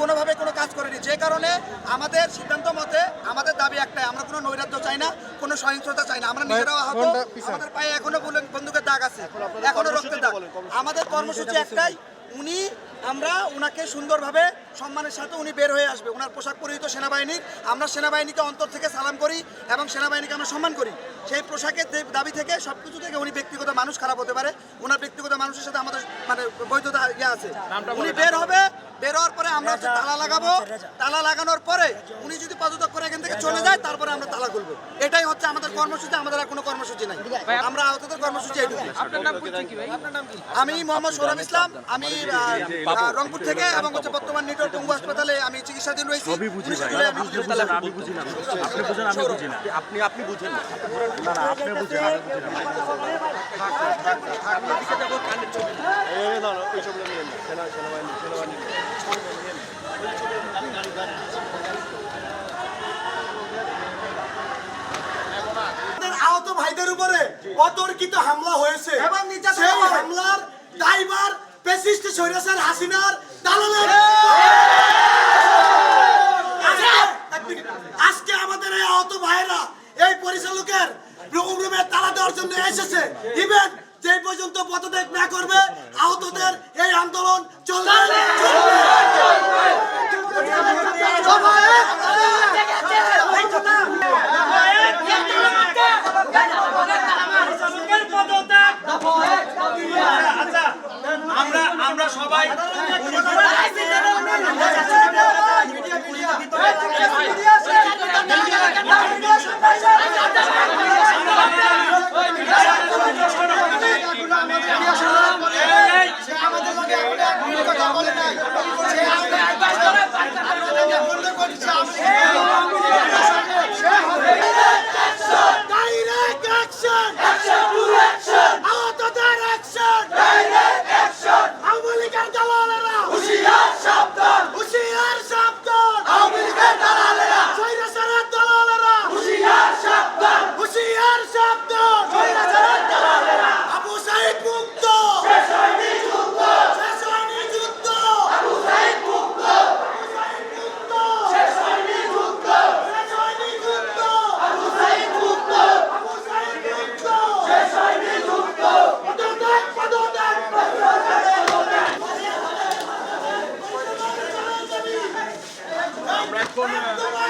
কোনোভাবে কোনো কাজ করেনি। যে কারণে আমাদের সিদ্ধান্ত মতে আমাদের দাবি একটাই আমরা কোনো নৈরাজ্য চাই না কোনো সহিংসতা চাই না। আমরা নিজেরাও আহত। আমাদের পায়ে এখনও বন্দুকের দাগ আছে এখনও রক্তের দাগ। আমাদের কর্মসূচি একটাই উনি আমরা ওনাকে সুন্দরভাবে সম্মানের সাথে উনি বের হয়ে আসবে। ওনার পোশাক পরিহিত সেনাবাহিনীর আমরা সেনাবাহিনীকে অন্তর থেকে সালাম করি এবং সেনাবাহিনীকে আমরা সম্মান করি। সেই পোশাকের দাবি থেকে সব কিছু থেকে উনি ব্যক্তিগত মানুষ খারাপ হতে পারে। ওনার ব্যক্তিগত মানুষের সাথে আমাদের মানে বৈধতা ইয়ে আছে। উনি বের হবে বের হওয়ার পরে আমরা হচ্ছে তালা লাগাবো। তালা লাগানোর পরে উনি যদি পদত্যাগ করে এখান থেকে চলে যায় তারপরে আমরা তালা খুলবো। এটাই হচ্ছে আমাদের কর্মসূচি আমাদের আর কোনো কর্মসূচি নাই। আমরা আহতদের কর্মসূচি এইটুকু আমি মোহাম্মদ সৌরভ ইসলাম। আমি রংপুর থেকে এবং হচ্ছে বর্তমান নিটোর টুঙ্গু হাসপাতালে আমি চিকিৎসাধীন রয়েছি। আপনি আপনি আপনি বুঝেন না। না না আপনি বুঝেন। আহত ভাইদের উপরে অতর্কিত হামলা হয়েছে। এবং সেই হামলার ড্রাইভার পেসিস্ট সৈরাসার হাসিনার দালালের। আজকে- আমাদের এই আহত ভাইরা দেওয়ার জন্য এসেছে। ইভেন যে পর্যন্ত পদত্যাগ না করবে, আহতদের এই আন্দোলন চলবে। আমরা আমরা সবাই পদত্যাগ